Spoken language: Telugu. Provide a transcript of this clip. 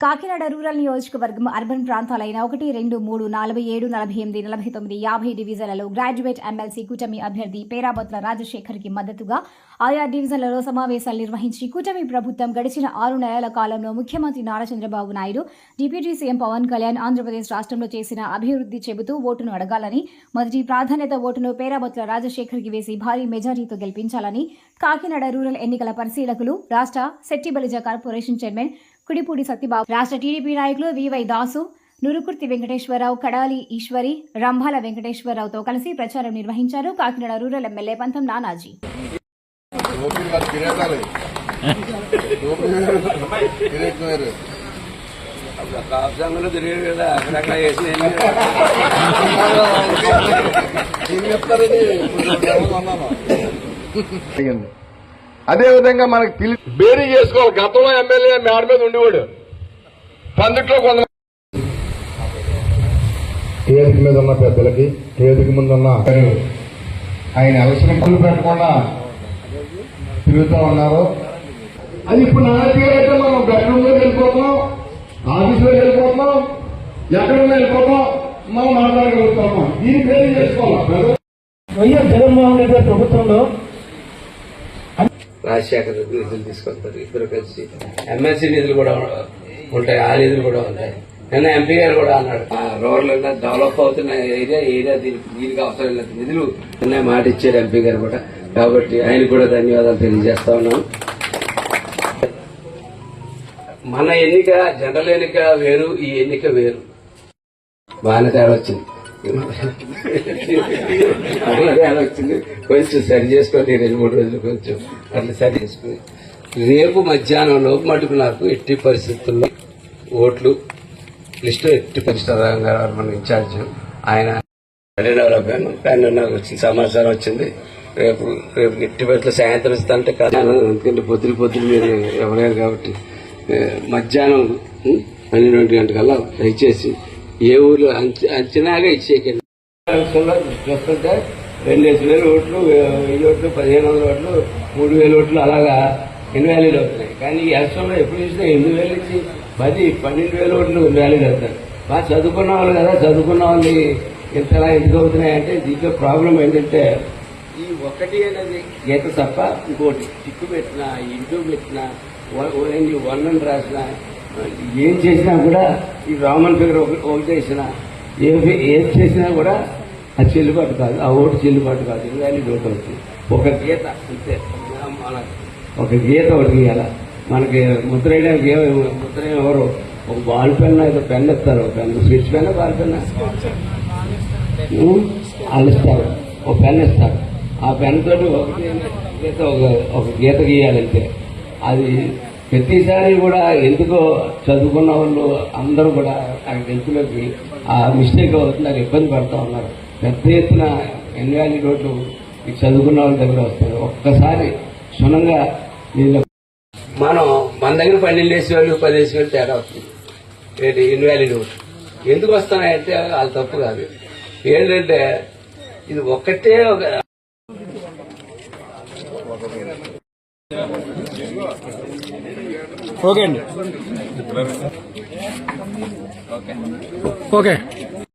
కాకినాడ రూరల్ నియోజకవర్గం అర్బన్ ప్రాంతాలైన ఒకటి రెండు మూడు నలభై ఏడు నలభై ఎనిమిది నలభై తొమ్మిది యాభై డివిజన్లలో గ్రాడ్యుయేట్ ఎమ్మెల్సీ కూటమి అభ్యర్థి పేరాబత్ల రాజశేఖర్కి మద్దతుగా ఆయా డివిజన్లలో సమావేశాలు నిర్వహించి కూటమి ప్రభుత్వం గడిచిన ఆరు నెలల కాలంలో ముఖ్యమంత్రి నారా చంద్రబాబు నాయుడు డిప్యూటీ సీఎం పవన్ కళ్యాణ్ ఆంధ్రప్రదేశ్ రాష్ట్రంలో చేసిన అభివృద్ధి చెబుతూ ఓటును అడగాలని మొదటి ప్రాధాన్యత ఓటును పేరాబత్ల రాజశేఖర్కి వేసి భారీ మెజారిటీతో గెలిపించాలని కాకినాడ రూరల్ ఎన్నికల పరిశీలకులు రాష్ట్ర సెట్టిబలిజ కార్పొరేషన్ చైర్మన్ కుడిపూడి సత్యబాబు. రాష్ట్ర టీడీపీ నాయకులు వివై దాసు నురుకుర్తి వెంకటేశ్వరరావు కడాలి ఈశ్వరి రంభాల వెంకటేశ్వరరావుతో కలిసి ప్రచారం నిర్వహించారు కాకినాడ రూరల్ ఎమ్మెల్యే పంతం నానాజీ. కాదు కిరీటాలు టోపీ కిరీటం వేరు కాపుసంగంలో తిరిగాడు కదా అక్కడక్కడ వేసిన ఏం చెప్తారని కొంచెం ఎవరు అన్నాను అదే విధంగా మనకి పిలి బేరీ చేసుకోవాలి. గతంలో ఎమ్మెల్యే మేడ మీద ఉండేవాడు. పందిట్లో కొంత వేదిక మీద ఉన్న పెద్దలకి వేదిక ముందు ఉన్న ఆయన అవసరం పనులు పెట్టకుండా తిరుగుతూ ఉన్నారు. అది ఇప్పుడు నాన్నగారు అయితే మనం బెడ్రూమ్లో వెళ్ళిపోతాం ఆఫీస్లో వెళ్ళిపోతాం ఎక్కడున్నా వెళ్ళిపోతాం మనం మాట్లాడగలుగుతాము దీన్ని పేరు చేసుకోవాలి. వైఎస్ జగన్మోహన్ రెడ్డి గారి ప్రభుత్వంలో రాజశేఖర రెడ్డి నిధులు తీసుకొస్తారు. ఇద్దరు కలిసి ఎమ్మెల్సీ నిధులు కూడా ఉంటాయి. ఆ నిధులు కూడా ఉంటాయి. నిన్న ఎంపీ గారు కూడా అన్నాడు ఆ రోడ్లు డెవలప్ అవుతున్న ఏరియా ఏరియా దీనికి దీనికి అవసరం లేదు. నిధులు నిన్న మాట ఇచ్చారు ఎంపీ గారు కూడా. కాబట్టి ఆయన కూడా ధన్యవాదాలు తెలియజేస్తా ఉన్నాం మన ఎన్నిక జనరల్ ఎన్నిక వేరు ఈ ఎన్నిక వేరు. బాగానే తేడా వచ్చింది. బాగానే తేడా వచ్చింది. కొంచెం సరి చేసుకొని రెండు మూడు రోజులు కొంచెం అట్లా సరి చేసుకుని. రేపు మధ్యాహ్నం లోపు మటుకు నాకు ఎట్టి పరిస్థితుల్లో ఓట్లు లిస్టు ఎట్టి పరిస్థితులు గారు మన ఇన్ఛార్జ్ ఆయన డెవలప్ అయ్యాను కానీ నాకు వచ్చిన సమాచారం వచ్చింది. రేపు రేపు ఎట్టి పరిస్థితులు సాయంత్రం ఇస్తానంటే కదా. ఎందుకంటే పొద్దులు పొద్దులు మీరు ఎవరైనా కాబట్టి మధ్యాహ్నం ఉం, పన్నెండు గంటకల్లా దయచేసి ఏ ఊర్లో అంచ- అంచనాగా ఇచ్చేకండి ఎలక్షన్లో చూస్తుంటే రెండేసి వేల ఓట్లు వెయ్యి ఓట్లు పదిహేను వందల ఓట్లు మూడు వేల ఓట్లు అలాగా ఇన్వాలిడ్ అవుతున్నాయి? కానీ ఈ ఎలక్షన్లో ఎప్పుడు చూసినా ఎనిమిది వేల నుంచి పది పన్నెండు వేల ఓట్లు ఇన్వాలిడ్ అవుతాయి. బాగా చదువుకున్న వాళ్ళు కదా చదువుకున్న వాళ్ళు ఇంతలా ఎందుకు అవుతున్నాయి అంటే దీంట్లో ప్రాబ్లం ఏంటంటే ఈ ఒకటి అనేది గీత తప్ప ఇంకోటి టిక్కు పెట్టినా ఇంటూ పెట్టినా వన్ అని రాసినా ఏం చేసినా కూడా ఈ రామన్ ఫిగర్ ఒకటి వేసినా ఏ ఏం చేసినా కూడా అది చెల్లుబాటు కాదు ఆ ఓటు చెల్లుబాటు కాదు ఇన్వాలిడ్ ఓటు అవుతుంది ఒక గీత అంతే. మన ఒక గీత ఒకటి గీయాల. మనకి ముద్ర వేయడానికి ఏ ముద్ర ఎవరు? ఒక బాల్ పెన్ ఏదో పెన్ ఇస్తారు ఒక pen switch pen ball pen వాళ్ళు ఇస్తారు ఒక పెన్ ఇస్తారు. ఆ పెన్ తోటి ఒకటి గీత ఒక ఒక గీత గీయాలంటే అది ప్రతిసారి కూడా ఎందుకో చదువుకున్న వాళ్ళు అందరూ కూడా ఆ గెలుపులోకి ఆ మిస్టేక్ అవుతున్నారు ఇబ్బంది పడుతూ ఉన్నారు. పెద్ద ఎత్తున ఎన్వాలీ రోడ్లు చదువుకున్న వాళ్ళ దగ్గర వస్తారు. ఒక్కసారి క్షుణ్ణంగా మనం మన దగ్గర పన్నెండు వేసే వాళ్ళు పది వేసే వాళ్ళు తేడా వస్తుంది. ఏంటి? ఇన్వాలిడ్ ఎందుకు వస్తున్నాయంటే వాళ్ళు తప్పు కాదు. ఏంటంటే ఇది ఒక్కటే ఒక ఓకే అండి. ఓకే.